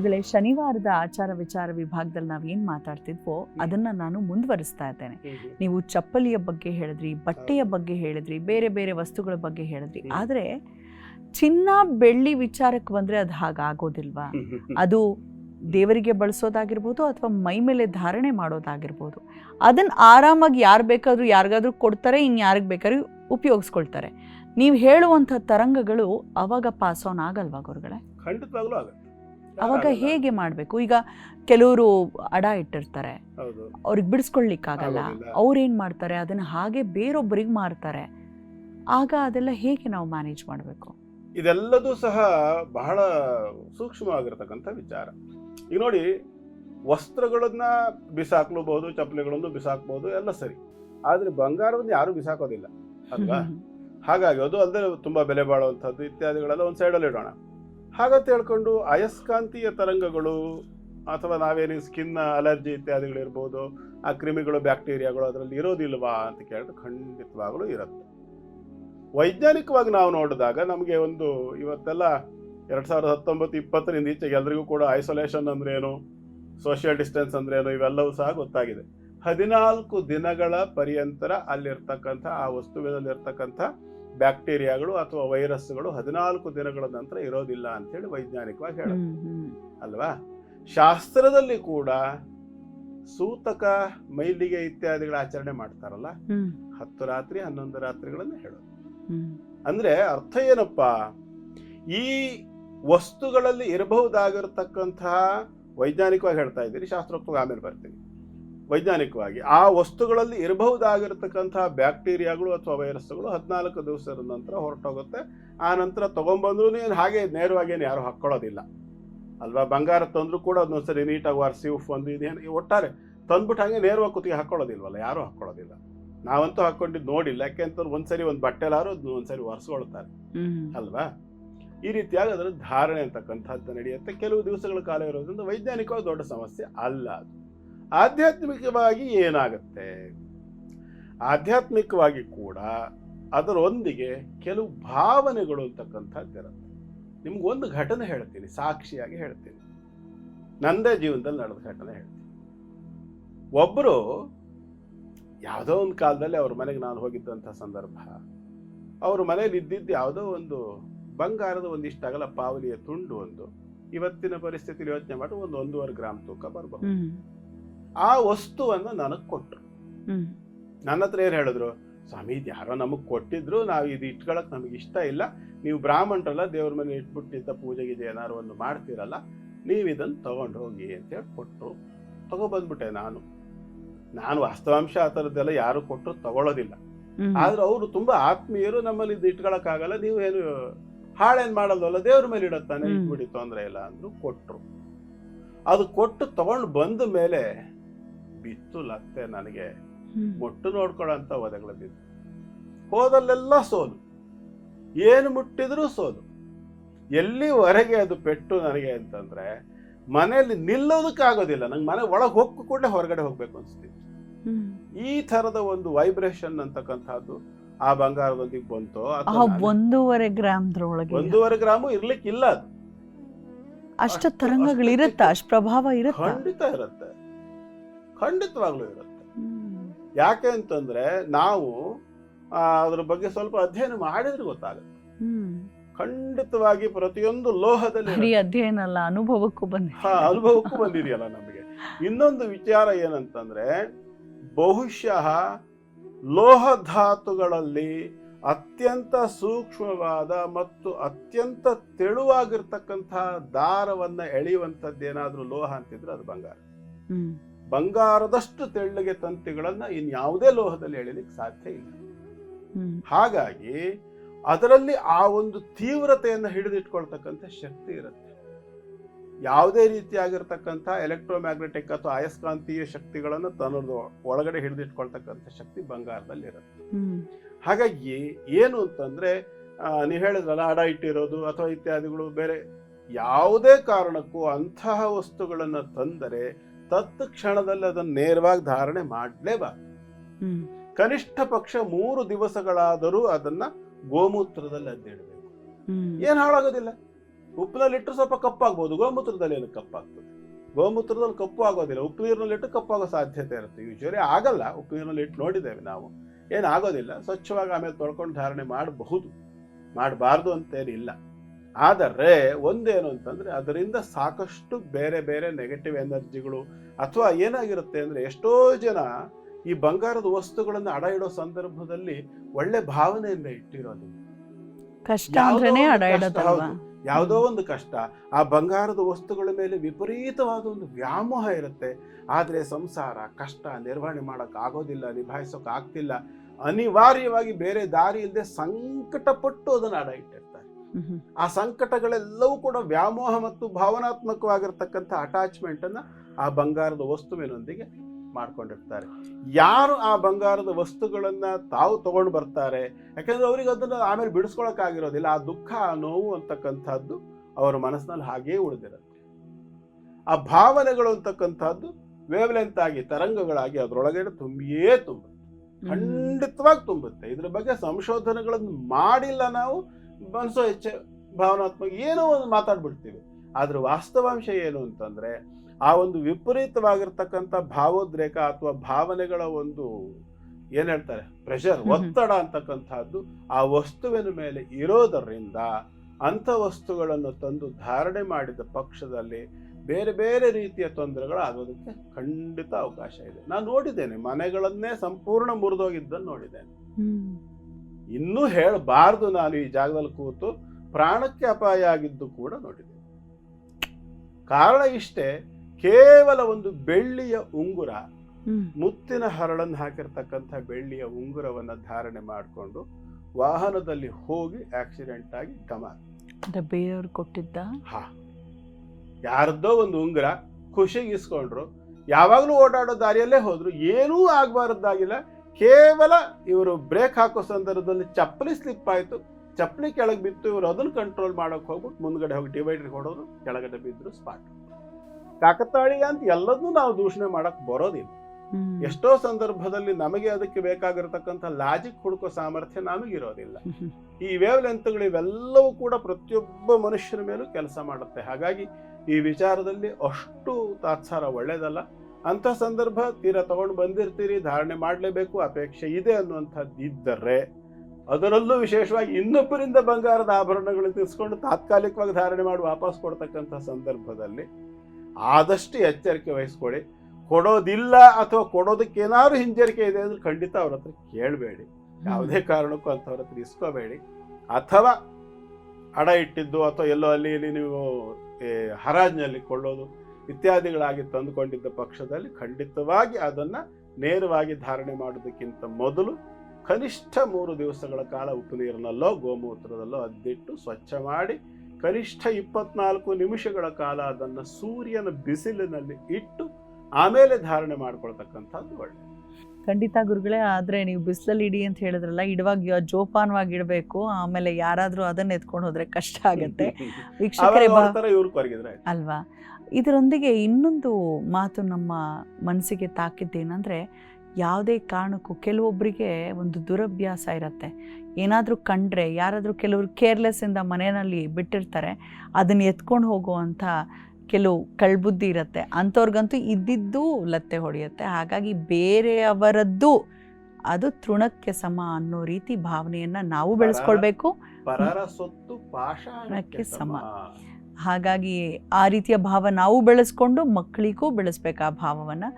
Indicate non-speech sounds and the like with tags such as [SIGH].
ಗುರುಗಳೇ ಶನಿವಾರದ ಆಚಾರ ವಿಚಾರ ವಿಭಾಗದಲ್ಲಿ ನಾವು ಏನು ಮಾತಾಡ್ತಿದ್ವೋ ಅದನ್ನ ನಾನು ಮುಂದುವರಿಸ್ತಾ ಇದ್ದೇನೆ. ನೀವು ಚಪ್ಪಲಿಯ ಬಗ್ಗೆ ಹೇಳಿದ್ರಿ ಬಟ್ಟೆಯ ಬಗ್ಗೆ ಹೇಳಿದ್ರಿ ಬೇರೆ ಬೇರೆ ವಸ್ತುಗಳ ಬಗ್ಗೆ ಹೇಳಿದ್ರಿ. ಆದರೆ ಚಿನ್ನ ಬೆಳ್ಳಿ ವಿಚಾರಕ್ಕೆ ಬಂದರೆ ಅದು ಹಾಗಾಗೋದಿಲ್ವಾ? [LAUGHS] ಅದು ದೇವರಿಗೆ ಬಳಸೋದಾಗಿರ್ಬೋದು ಅಥವಾ ಮೈ ಮೇಲೆ ಧಾರಣೆ ಮಾಡೋದಾಗಿರ್ಬೋದು. ಅದನ್ನು ಆರಾಮಾಗಿ ಯಾರು ಬೇಕಾದರೂ ಯಾರಿಗಾದ್ರೂ ಕೊಡ್ತಾರೆ ಇನ್ನು ಯಾರಿಗೆ ಬೇಕಾದ್ರೂ ಉಪಯೋಗಿಸ್ಕೊಳ್ತಾರೆ. ನೀವು ಹೇಳುವಂಥ ತರಂಗಗಳು ಅವಾಗ ಪಾಸ್ ಆನ್ ಆಗಲ್ವಾ ಗುರುಗಳೇ? ಖಂಡಿತವಾಗ್ಲೂ ಆಗುತ್ತೆ. ಅವಾಗ ಹೇಗೆ ಮಾಡಬೇಕು? ಈಗ ಕೆಲವರು ಅಡ ಇಟ್ಟಿರ್ತಾರೆ. ಹೌದು. ಅವ್ರಿಗೆ ಬಿಡಿಸ್ಕೊಳ್ಲಿಕ್ಕಾಗಲ್ಲ. ಅವ್ರೇನು ಮಾಡ್ತಾರೆ? ಅದನ್ನು ಹಾಗೆ ಬೇರೊಬ್ಬರಿಗೆ ಮಾರ್ತಾರೆ. ಆಗ ಅದೆಲ್ಲ ಹೇಗೆ ನಾವು ಮ್ಯಾನೇಜ್ ಮಾಡಬೇಕು? ಇದೆಲ್ಲದೂ ಸಹ ಬಹಳ ಸೂಕ್ಷ್ಮವಾಗಿರ್ತಕ್ಕಂಥ ವಿಚಾರ. ಈಗ ನೋಡಿ ವಸ್ತ್ರಗಳನ್ನ ಬಿಸಾಕ್ಲೂಬಹುದು ಚಪ್ಪಲಿಗಳನ್ನು ಬಿಸಾಕ್ಬಹುದು ಎಲ್ಲ ಸರಿ. ಆದ್ರೆ ಬಂಗಾರವನ್ನು ಯಾರು ಬಿಸಾಕೋದಿಲ್ಲ. ಅಲ್ವಾ? ಹಾಗಾಗಿ ಅದು ಅಲ್ಲದೆ ತುಂಬಾ ಬೆಲೆ ಬಾಳುವಂಥದ್ದು ಇತ್ಯಾದಿಗಳೆಲ್ಲ ಒಂದು ಸೈಡಲ್ಲಿ ಇಡೋಣ ಹಾಗಂತ ಹೇಳ್ಕೊಂಡು ಅಯಸ್ಕಾಂತೀಯ ತರಂಗಗಳು ಅಥವಾ ನಾವೇನು ಸ್ಕಿನ್ ಅಲರ್ಜಿ ಇತ್ಯಾದಿಗಳಿರ್ಬೋದು ಆ ಕ್ರಿಮಿಗಳು, ಬ್ಯಾಕ್ಟೀರಿಯಾಗಳು ಅದರಲ್ಲಿ ಇರೋದಿಲ್ವಾ ಅಂತ ಕೇಳಿದ್ರೆ ಖಂಡಿತವಾಗಲೂ ಇರುತ್ತೆ. ವೈಜ್ಞಾನಿಕವಾಗಿ ನಾವು ನೋಡಿದಾಗ ನಮಗೆ ಒಂದು ಇವತ್ತೆಲ್ಲ ಎರಡು ಸಾವಿರದ ಹತ್ತೊಂಬತ್ತು, ಇಪ್ಪತ್ತರಿಂದ ಈಚೆಗೆ ಎಲ್ರಿಗೂ ಕೂಡ ಐಸೋಲೇಷನ್ ಅಂದ್ರೇನು ಸೋಷಿಯಲ್ ಡಿಸ್ಟೆನ್ಸ್ ಅಂದ್ರೇನು, ಇವೆಲ್ಲವೂ ಸಹ ಗೊತ್ತಾಗಿದೆ. ಹದಿನಾಲ್ಕು ದಿನಗಳ ಪರ್ಯಂತರ ಅಲ್ಲಿರ್ತಕ್ಕಂಥ, ಆ ವಸ್ತುವಿನಲ್ಲಿರ್ತಕ್ಕಂಥ ಬ್ಯಾಕ್ಟೀರಿಯಾಗಳು ಅಥವಾ ವೈರಸ್ಗಳು ಹದಿನಾಲ್ಕು ದಿನಗಳ ನಂತರ ಇರೋದಿಲ್ಲ ಅಂತೇಳಿ ವೈಜ್ಞಾನಿಕವಾಗಿ ಹೇಳುತ್ತೆ ಅಲ್ವಾ? ಶಾಸ್ತ್ರದಲ್ಲಿ ಕೂಡ ಸೂತಕ ಮೈಲಿಗೆ ಇತ್ಯಾದಿಗಳ ಆಚರಣೆ ಮಾಡ್ತಾರಲ್ಲ? ಹತ್ತು ರಾತ್ರಿ ಹನ್ನೊಂದು ರಾತ್ರಿಗಳನ್ನು ಹೇಳೋದು. ಅಂದ್ರೆ ಅರ್ಥ ಏನಪ್ಪಾ? ಈ ವಸ್ತುಗಳಲ್ಲಿ ಇರಬಹುದಾಗಿರ್ತಕ್ಕಂತಹ ವೈಜ್ಞಾನಿಕವಾಗಿ ಹೇಳ್ತಾ ಇದ್ದೀರಿ ಶಾಸ್ತ್ರೋಕ್ತವಾಗಿ ಆಮೇಲೆ ಬರ್ತೀನಿ. ವೈಜ್ಞಾನಿಕವಾಗಿ ಆ ವಸ್ತುಗಳಲ್ಲಿ ಇರಬಹುದಾಗಿರ್ತಕ್ಕಂತಹ ಬ್ಯಾಕ್ಟೀರಿಯಾಗಳು ಅಥವಾ ವೈರಸ್ಗಳು ಹದಿನಾಲ್ಕು ದಿವಸದ ನಂತರ ಹೊರಟೋಗುತ್ತೆ. ಆ ನಂತರ ತೊಗೊಂಬಂದ್ರೂ ಏನು ಹಾಗೆ ನೇರವಾಗಿ ಏನು ಯಾರು ಹಾಕ್ಕೊಳ್ಳೋದಿಲ್ಲ. ಅಲ್ವಾ? ಬಂಗಾರ ತಂದರೂ ಕೂಡ ಅದನ್ನೊಂದ್ಸರಿ ನೀಟಾಗಿ ಒರೆಸಿ ಉಫ್ ಒಂದು ಇದೇನು ಒಟ್ಟಾರೆ ತಂದ್ಬಿಟ್ಟು ಹಾಗೆ ನೇರವಾಗಿ ಕುತ್ತಿಗೆ ಹಾಕ್ಕೊಳ್ಳೋದಿಲ್ವಲ್ಲ? ಯಾರೂ ಹಾಕ್ಕೊಳ್ಳೋದಿಲ್ಲ. ನಾವಂತೂ ಹಾಕ್ಕೊಂಡಿದ್ದು ನೋಡಿಲ್ಲ. ಯಾಕೆಂತಂದ್ರೆ ಒಂದ್ಸರಿ ಒಂದು ಬಟ್ಟೆಲಾರು ಅದನ್ನ ಒಂದ್ಸರಿ ಒರೆಸ್ಕೊಳ್ತಾರೆ. ಅಲ್ವಾ? ಈ ರೀತಿಯಾಗಿ ಅದರ ಧಾರಣೆ ಅಂತಕ್ಕಂಥದ್ದು ನಡೆಯುತ್ತೆ. ಕೆಲವು ದಿವಸಗಳ ಕಾಲ ಇರೋದ್ರಿಂದ ವೈಜ್ಞಾನಿಕವಾಗಿ ದೊಡ್ಡ ಸಮಸ್ಯೆ ಅಲ್ಲ ಅದು. ಆಧ್ಯಾತ್ಮಿಕವಾಗಿ ಏನಾಗುತ್ತೆ? ಆಧ್ಯಾತ್ಮಿಕವಾಗಿ ಕೂಡ ಅದರೊಂದಿಗೆ ಕೆಲವು ಭಾವನೆಗಳು ಅಂತಕ್ಕಂಥದ್ದು ಇರುತ್ತೆ. ನಿಮ್ಗೊಂದು ಘಟನೆ ಹೇಳ್ತೀನಿ, ಸಾಕ್ಷಿಯಾಗಿ ಹೇಳ್ತೀನಿ. ನಂದೇ ಜೀವನದಲ್ಲಿ ನಡೆದ ಘಟನೆ ಹೇಳ್ತೀನಿ. ಒಬ್ಬರು ಯಾವುದೋ ಒಂದು ಕಾಲದಲ್ಲಿ ಅವ್ರ ಮನೆಗೆ ನಾನು ಹೋಗಿದ್ದಂಥ ಸಂದರ್ಭ. ಅವ್ರ ಮನೇಲಿ ಇದ್ದಿದ್ದು ಯಾವುದೋ ಒಂದು ಬಂಗಾರದ ಒಂದಿಷ್ಟು ಅಗಲ ಪಾವಲಿಯ ತುಂಡು ಒಂದು. ಇವತ್ತಿನ ಪರಿಸ್ಥಿತಿಯಲ್ಲಿ ಯೋಚನೆ ಮಾಡಿ ಒಂದು ಒಂದೂವರೆ ಗ್ರಾಮ್ ತೂಕ ಬರಬಹುದು ಆ ವಸ್ತುವನ್ನು ನನಗೆ ಕೊಟ್ಟರು ನನ್ನ ಹತ್ರ ಏನು ಹೇಳಿದ್ರು? ಸ್ವಾಮಿ ಇದು ಯಾರೋ ನಮಗೆ ಕೊಟ್ಟಿದ್ರು ನಾವು ಇದು ಇಟ್ಕೊಳಕ್ ನಮಗೆ ಇಷ್ಟ ಇಲ್ಲ. ನೀವು ಬ್ರಾಹ್ಮಣರಲ್ಲ ದೇವ್ರ ಮನೆ ಇಟ್ಬಿಟ್ಟಿದ್ದ ಪೂಜೆಗೆ ಇದು ಏನಾದ್ರು ಒಂದು ಮಾಡ್ತೀರಲ್ಲ ನೀವು ಇದನ್ನು ತಗೊಂಡು ಹೋಗಿ ಅಂತೇಳಿ ಕೊಟ್ಟರು ತಗೊಬಂದ್ಬಿಟ್ಟೆ ನಾನು. ನಾನು ವಾಸ್ತವಾಂಶ ಆ ಥರದ್ದೆಲ್ಲ ಯಾರು ಕೊಟ್ಟರು ತಗೊಳ್ಳೋದಿಲ್ಲ ಆದ್ರೆ ಅವರು ತುಂಬಾ ಆತ್ಮೀಯರು ನಮ್ಮಲ್ಲಿ ಇದು ಇಟ್ಕೊಳಕ್ಕಾಗಲ್ಲ ನೀವು ಏನು ಹಾಳೇನು ಮಾಡೋದಲ್ಲ ದೇವ್ರ ಮೇಲೆ ಇಡತ್ತಾನೆ. ಇಟ್ಬಿಡಿ ತೊಂದ್ರೆ ಇಲ್ಲ ಅಂದ್ರು ಕೊಟ್ಟರು ಅದು ಕೊಟ್ಟು ತಗೊಂಡು ಬಂದ ಮೇಲೆ ಬಿತ್ತು ಲತ್ತೆ ನನಗೆ. ಮುಟ್ಟು ನೋಡ್ಕೊಳ್ಳೋಂಥ ಒದಗಳು ಬಿದ್ದು ಹೋದಲ್ಲೆಲ್ಲ ಸೋಲು. ಏನು ಮುಟ್ಟಿದ್ರೂ ಸೋಲು. ಎಲ್ಲಿವರೆಗೆ ಅದು ಪೆಟ್ಟು ನನಗೆ ಅಂತಂದ್ರೆ ಮನೆಯಲ್ಲಿ ನಿಲ್ಲೋದಕ್ಕಾಗೋದಿಲ್ಲ. ನಂಗೆ ಮನೆ ಒಳಗೆ ಹೋಗು ಕೂಡಲೇ ಹೊರಗಡೆ ಹೋಗ್ಬೇಕು ಅನ್ಸುತ್ತೆ ಈ ತರದ ಒಂದು ವೈಬ್ರೇಷನ್ ಅಂತಕ್ಕಂಥದ್ದು ಆ ಬಂಗಾರದೊಂದಿಗೆ ಬಂತು ಒಂದೂವರೆ ಗ್ರಾಮ್ ಒಂದೂವರೆ ಗ್ರಾಮು ಇರ್ಲಿಕ್ಕಿಲ್ಲ ಅದು. ಅಷ್ಟ ಅಷ್ಟು- ತರಂಗಗಳು ಇರುತ್ತಾ ಅಷ್ಟು ಪ್ರಭಾವ ಇರುತ್ತೆ? ಖಂಡಿತ ಇರುತ್ತೆ. ಖಂಡಿತವಾಗ್ಲೂ ಇರುತ್ತೆ. ಯಾಕೆ ಅಂತಂದ್ರೆ ನಾವು ಅದ್ರ ಬಗ್ಗೆ ಸ್ವಲ್ಪ ಅಧ್ಯಯನ ಮಾಡಿದ್ರೆ ಗೊತ್ತಾಗುತ್ತೆ. ಖಂಡಿತವಾಗಿ ಪ್ರತಿಯೊಂದು ಲೋಹದಲ್ಲಿ ಅಧ್ಯಯನ ಅಲ್ಲ ಅನುಭವಕ್ಕೂ ಬಂದ ಅನುಭವಕ್ಕೂ ಬಂದಿದೆಯಲ್ಲ ನಮಗೆ. ಇನ್ನೊಂದು ವಿಚಾರ ಏನಂತಂದ್ರೆ ಬಹುಶಃ ಲೋಹ ಧಾತುಗಳಲ್ಲಿ ಅತ್ಯಂತ ಸೂಕ್ಷ್ಮವಾದ ಮತ್ತು ಅತ್ಯಂತ ತೆಳುವಾಗಿರ್ತಕ್ಕಂತಹ ದಾರವನ್ನ ಎಳೆಯುವಂಥದ್ದೇನಾದ್ರೂ ಲೋಹ ಅಂತಿದ್ರೆ ಅದು ಬಂಗಾರ. ಬಂಗಾರದಷ್ಟು ತೆಳ್ಳಗೆ ತಂತಿಗಳನ್ನು ಇನ್ಯಾವುದೇ ಲೋಹದಲ್ಲಿ ಎಳಿಲಿಕ್ಕೆ ಸಾಧ್ಯ ಇಲ್ಲ. ಹಾಗಾಗಿ ಅದರಲ್ಲಿ ಆ ಒಂದು ತೀವ್ರತೆಯನ್ನು ಹಿಡಿದಿಟ್ಕೊಳ್ತಕ್ಕಂಥ ಶಕ್ತಿ ಇರುತ್ತೆ. ಯಾವುದೇ ರೀತಿಯಾಗಿರ್ತಕ್ಕಂಥ ಎಲೆಕ್ಟ್ರೋಮ್ಯಾಗ್ನೆಟಿಕ್ ಅಥವಾ ಅಯಸ್ಕಾಂತೀಯ ಶಕ್ತಿಗಳನ್ನು ತನ್ನದು ಒಳಗಡೆ ಹಿಡಿದಿಟ್ಕೊಳ್ತಕ್ಕಂಥ ಶಕ್ತಿ ಬಂಗಾರದಲ್ಲಿ ಇರುತ್ತೆ. ಹಾಗಾಗಿ ಏನು ಅಂತಂದ್ರೆ ನೀವು ಹೇಳಿದ್ರಲ್ಲ ಅಡ ಇಟ್ಟಿರೋದು ಅಥವಾ ಇತ್ಯಾದಿಗಳು ಬೇರೆ ಯಾವುದೇ ಕಾರಣಕ್ಕೂ ಅಂತಹ ವಸ್ತುಗಳನ್ನು ತಂದರೆ ತತ್ ಕ್ಷಣದಲ್ಲಿ ಅದನ್ನು ನೇರವಾಗಿ ಧಾರಣೆ ಮಾಡಲೇಬಾರ್ದು. ಕನಿಷ್ಠ ಪಕ್ಷ ಮೂರು ದಿವಸಗಳಾದರೂ ಅದನ್ನ ಗೋಮೂತ್ರದಲ್ಲಿ ಅದ್ದಿಡಬೇಕು. ಏನ್ ಹಾಳಾಗೋದಿಲ್ಲ. ಉಪ್ಪಿನಲ್ಲಿಟ್ಟು ಸ್ವಲ್ಪ ಕಪ್ಪಾಗ್ಬೋದು ಗೋಮೂತ್ರದಲ್ಲಿ ಏನು ಕಪ್ಪಾಗ್ತದೆ? ಗೋಮೂತ್ರದಲ್ಲಿ ಕಪ್ಪು ಆಗೋದಿಲ್ಲ ಉಪ್ಪು ನೀರಿನಲ್ಲಿಟ್ಟು ಕಪ್ಪಾಗೋ ಸಾಧ್ಯತೆ ಇರುತ್ತೆ. ಯೂಶ್ವಲಿ ಆಗಲ್ಲ ಉಪ್ಪು ನೀರಿನಲ್ಲಿ ಇಟ್ಟು ನೋಡಿದ್ದೇವೆ ನಾವು. ಏನಾಗೋದಿಲ್ಲ ಸ್ವಚ್ಛವಾಗಿ ಆಮೇಲೆ ತೊಳ್ಕೊಂಡು ಧಾರಣೆ ಮಾಡಬಹುದು. ಮಾಡಬಾರ್ದು ಅಂತೇನಿಲ್ಲ. ಆದರೆ ಒಂದೇನು ಅಂತಂದ್ರೆ ಅದರಿಂದ ಸಾಕಷ್ಟು ಬೇರೆ ಬೇರೆ ನೆಗೆಟಿವ್ ಎನರ್ಜಿಗಳು ಅಥವಾ ಏನಾಗಿರುತ್ತೆ ಅಂದ್ರೆ ಎಷ್ಟೋ ಜನ ಈ ಬಂಗಾರದ ವಸ್ತುಗಳನ್ನು ಅಡ ಇಡೋ ಸಂದರ್ಭದಲ್ಲಿ ಒಳ್ಳೆ ಭಾವನೆಯಿಂದ ಇಟ್ಟಿರೋದು. ಕಷ್ಟ ಯಾವುದೋ ಒಂದು ಕಷ್ಟ, ಯಾವುದೋ ಒಂದು ಕಷ್ಟ. ಆ ಬಂಗಾರದ ವಸ್ತುಗಳ ಮೇಲೆ ವಿಪರೀತವಾದ ಒಂದು ವ್ಯಾಮೋಹ ಇರುತ್ತೆ. ಆದರೆ ಸಂಸಾರ ಕಷ್ಟ ನಿರ್ವಹಣೆ ಮಾಡಕ್ ಆಗೋದಿಲ್ಲ ನಿಭಾಯಿಸೋಕೆ ಆಗ್ತಿಲ್ಲ. ಅನಿವಾರ್ಯವಾಗಿ ಬೇರೆ ದಾರಿ ಇಲ್ಲದೆ ಸಂಕಟಪಟ್ಟು ಅದನ್ನು ಅಡ ಇಟ್ಟಿರ್ತಾರೆ. ಆ ಸಂಕಟಗಳೆಲ್ಲವೂ ಕೂಡ ವ್ಯಾಮೋಹ ಮತ್ತು ಭಾವನಾತ್ಮಕವಾಗಿರ್ತಕ್ಕಂಥ ಅಟ್ಯಾಚ್ಮೆಂಟ್ ಅನ್ನ ಆ ಬಂಗಾರದ ವಸ್ತುವಿನೊಂದಿಗೆ ಮಾಡ್ಕೊಂಡಿರ್ತಾರೆ. ಯಾರು ಆ ಬಂಗಾರದ ವಸ್ತುಗಳನ್ನ ತಾವು ತಗೊಂಡು ಬರ್ತಾರೆ? ಯಾಕಂದ್ರೆ ಅವ್ರಿಗೆ ಅದನ್ನ ಆಮೇಲೆ ಬಿಡಿಸ್ಕೊಳಕ್ ಆಗಿರೋದಿಲ್ಲ. ಆ ದುಃಖ ಆ ನೋವು ಅಂತಕ್ಕಂಥದ್ದು ಅವರ ಮನಸ್ಸಿನಲ್ಲಿ ಹಾಗೇ ಉಳಿದಿರುತ್ತೆ. ಆ ಭಾವನೆಗಳು ಅಂತಕ್ಕಂಥದ್ದು ವೇವ್ಲೆಂತ್ ಆಗಿ ತರಂಗಗಳಾಗಿ ಅದರೊಳಗಡೆ ತುಂಬಿಯೇ ತುಂಬುತ್ತೆ. ಖಂಡಿತವಾಗಿ ತುಂಬುತ್ತೆ. ಇದ್ರ ಬಗ್ಗೆ ಸಂಶೋಧನೆಗಳನ್ನು ಮಾಡಿಲ್ಲ ನಾವು ಮನಸ್ಸು ಹೆಚ್ಚ ಭಾವನಾತ್ಮಕ ಏನೋ ಒಂದು ಮಾತಾಡ್ಬಿಡ್ತೀವಿ. ಆದ್ರೆ ವಾಸ್ತವಾಂಶ ಏನು ಅಂತಂದ್ರೆ ಆ ಒಂದು ವಿಪರೀತವಾಗಿರ್ತಕ್ಕಂಥ ಭಾವೋದ್ರೇಕ ಅಥವಾ ಭಾವನೆಗಳ ಒಂದು ಏನ್ ಹೇಳ್ತಾರೆ ಪ್ರೆಷರ್ ಒತ್ತಡ ಅಂತಕ್ಕಂಥದ್ದು ಆ ವಸ್ತುವಿನ ಮೇಲೆ ಇರೋದರಿಂದ ಅಂಥ ವಸ್ತುಗಳನ್ನು ತಂದು ಧಾರಣೆ ಮಾಡಿದ ಪಕ್ಷದಲ್ಲಿ ಬೇರೆ ಬೇರೆ ರೀತಿಯ ತೊಂದರೆಗಳು ಆಗೋದಕ್ಕೆ ಖಂಡಿತ ಅವಕಾಶ ಇದೆ. ನಾನು ನೋಡಿದ್ದೇನೆ ಮನೆಗಳನ್ನೇ ಸಂಪೂರ್ಣ ಮುರಿದೋಗಿದ್ದನ್ನು ನೋಡಿದ್ದೇನೆ. ಇನ್ನೂ ಹೇಳಬಾರ್ದು ನಾನು ಈ ಜಾಗದಲ್ಲಿ ಕೂತು ಪ್ರಾಣಕ್ಕೆ ಅಪಾಯ ಆಗಿದ್ದು ಕೂಡ ನೋಡಿದೆ. ಕಾರಣ ಇಷ್ಟೇ ಕೇವಲ ಒಂದು ಬೆಳ್ಳಿಯ ಉಂಗುರ ಮುತ್ತಿನ ಹರಳನ್ನು ಹಾಕಿರ್ತಕ್ಕಂಥ ಬೆಳ್ಳಿಯ ಉಂಗುರವನ್ನು ಧಾರಣೆ ಮಾಡಿಕೊಂಡು ವಾಹನದಲ್ಲಿ ಹೋಗಿ ಆಕ್ಸಿಡೆಂಟ್ ಆಗಿ ಗಮ ಬೇರೆಯವ್ರು ಕೊಟ್ಟಿದ್ದ? ಹಾ. ಯಾರದ್ದೋ ಒಂದು ಉಂಗುರ ಖುಷಿಗಿಸ್ಕೊಂಡ್ರು. ಯಾವಾಗಲೂ ಓಡಾಡೋ ದಾರಿಯಲ್ಲೇ ಹೋದ್ರು. ಏನೂ ಆಗಬಾರ್ದಾಗಿಲ್ಲ. ಕೇವಲ ಇವರು ಬ್ರೇಕ್ ಹಾಕೋ ಸಂದರ್ಭದಲ್ಲಿ ಚಪ್ಪಲಿ ಸ್ಲಿಪ್ ಆಯಿತು ಚಪ್ಪಲಿ ಕೆಳಗೆ ಬಿತ್ತು ಇವರು ಅದನ್ನ ಕಂಟ್ರೋಲ್ ಮಾಡೋಕೆ ಹೋಗ್ಬಿಟ್ಟು ಮುಂದ್ಗಡೆ ಹೋಗಿ ಡಿವೈಡರ್ ಹೊಡೋದು ಕೆಳಗಡೆ ಬಿದ್ದರು ಸ್ಪಾಟ್ ಕಾಕತಾಳೀಯ ಅಂತ ಎಲ್ಲದನ್ನೂ ನಾವು ದೂಷಣೆ ಮಾಡಕ್ ಬರೋದಿಲ್ಲ. ಎಷ್ಟೋ ಸಂದರ್ಭದಲ್ಲಿ ನಮಗೆ ಅದಕ್ಕೆ ಬೇಕಾಗಿರತಕ್ಕಂಥ ಲಾಜಿಕ್ ಹುಡುಕೋ ಸಾಮರ್ಥ್ಯ ನಮಗಿರೋದಿಲ್ಲ. ಈ ವೇವ್ ಲೆಂತ್ಗಳು ಇವೆಲ್ಲವೂ ಕೂಡ ಪ್ರತಿಯೊಬ್ಬ ಮನುಷ್ಯನ ಮೇಲೂ ಕೆಲಸ ಮಾಡುತ್ತೆ ಹಾಗಾಗಿ ಈ ವಿಚಾರದಲ್ಲಿ ಅಷ್ಟು ತಾತ್ಸಾರ ಒಳ್ಳೇದಲ್ಲ ಅಂತ ಸಂದರ್ಭ ತೀರಾ ತಗೊಂಡು ಬಂದಿರ್ತೀರಿ ಧಾರಣೆ ಮಾಡಲೇಬೇಕು ಅಪೇಕ್ಷೆ ಇದೆ ಅನ್ನುವಂಥದ್ದು ಇದ್ದರೆ ಅದರಲ್ಲೂ ವಿಶೇಷವಾಗಿ ಇನ್ನೊಬ್ಬರಿಂದ ಬಂಗಾರದ ಆಭರಣಗಳನ್ನು ತಿಳಿಸ್ಕೊಂಡು ತಾತ್ಕಾಲಿಕವಾಗಿ ಧಾರಣೆ ಮಾಡಿ ವಾಪಸ್ ಕೊಡ್ತಕ್ಕಂಥ ಸಂದರ್ಭದಲ್ಲಿ ಆದಷ್ಟು ಎಚ್ಚರಿಕೆ ವಹಿಸ್ಕೊಳ್ಳಿ. ಕೊಡೋದಿಲ್ಲ ಅಥವಾ ಕೊಡೋದಕ್ಕೇನಾದ್ರು ಹಿಂಜರಿಕೆ ಇದೆ ಅಂದ್ರೆ ಖಂಡಿತ ಅವ್ರ ಹತ್ರ ಕೇಳಬೇಡಿ. ಯಾವುದೇ ಕಾರಣಕ್ಕೂ ಅಂಥವ್ರ ಹತ್ರ ಇಸ್ಕೋಬೇಡಿ. ಅಥವಾ ಅಡ ಇಟ್ಟಿದ್ದು ಅಥವಾ ಎಲ್ಲೋ ಅಲ್ಲಿ ಇಲ್ಲಿ ನೀವು ಹರಾಜ್ನಲ್ಲಿ ಕೊಳ್ಳೋದು ಇತ್ಯಾದಿಗಳಾಗಿ ತಂದುಕೊಂಡಿದ್ದ ಪಕ್ಷದಲ್ಲಿ ಖಂಡಿತವಾಗಿ ಅದನ್ನ ನೇರವಾಗಿ ಧಾರಣೆ ಮಾಡೋದಕ್ಕಿಂತ ಮೊದಲು ಕನಿಷ್ಠ ಮೂರು ದಿವಸಗಳ ಕಾಲ ಉಪ್ಪು ನೀರಿನಲ್ಲೋ ಗೋಮೂತ್ರದಲ್ಲೋ ಅದ್ದಿಟ್ಟು ಸ್ವಚ್ಛ ಮಾಡಿ ಕನಿಷ್ಠ ಇಪ್ಪತ್ನಾಲ್ಕು ನಿಮಿಷಗಳ ಕಾಲ ಅದನ್ನು ಸೂರ್ಯನ ಬಿಸಿಲಿನಲ್ಲಿ ಇಟ್ಟು ಆಮೇಲೆ ಧಾರಣೆ ಮಾಡ್ಕೊಳ್ತಕ್ಕಂಥದ್ದು ಒಳ್ಳೆ. ಖಂಡಿತ ಗುರುಗಳೇ ಆದ್ರೆ ನೀವು ಬಿಸಿಲಲ್ಲಿ ಇಡಿ ಅಂತ ಹೇಳಿದ್ರಲ್ಲ ಇಡುವಾಗ ಜೋಪಾನವಾಗಿ ಇಡಬೇಕು ಆಮೇಲೆ ಯಾರಾದರೂ ಅದನ್ನ ಎತ್ಕೊಂಡು ಹೋದ್ರೆ ಕಷ್ಟ ಆಗುತ್ತೆ. [LAUGHS] ವೀಕ್ಷಕರೇ. ಅಲ್ವಾ? ಇದರೊಂದಿಗೆ ಇನ್ನೊಂದು ಮಾತು ನಮ್ಮ ಮನಸ್ಸಿಗೆ ತಾಕಿದ್ದೇನೆಂದರೆ ಯಾವುದೇ ಕಾರಣಕ್ಕೂ ಕೆಲವೊಬ್ಬರಿಗೆ ಒಂದು ದುರಭ್ಯಾಸ ಇರುತ್ತೆ. ಏನಾದರೂ ಕಂಡ್ರೆ ಯಾರಾದರೂ ಕೆಲವರು ಕೇರ್ಲೆಸ್ಸಿಂದ ಮನೆಯಲ್ಲಿ ಬಿಟ್ಟಿರ್ತಾರೆ ಅದನ್ನು ಎತ್ಕೊಂಡು ಹೋಗುವಂಥ ಕೆಲವು ಕಳ್ಬುದ್ಧಿ ಇರುತ್ತೆ. ಅಂಥವ್ರಿಗಂತೂ ಇದ್ದಿದ್ದು ಲತ್ತೆ ಹೊಡೆಯುತ್ತೆ. ಹಾಗಾಗಿ ಬೇರೆಯವರದ್ದು ಅದು ತೃಣಕ್ಕೆ ಸಮ ಅನ್ನೋ ರೀತಿ ಭಾವನೆಯನ್ನು ನಾವು ಬೆಳೆಸ್ಕೊಳ್ಬೇಕು. ಸಮ. ಹಾಗಾಗಿ ಆ ರೀತಿಯ ಭಾವ ನಾವು ಬೆಳೆಸ್ಕೊಂಡು ಮಕ್ಕಳಿಗೂ ಬೆಳೆಸ್ಬೇಕು ಆ ಭಾವವನ್ನು.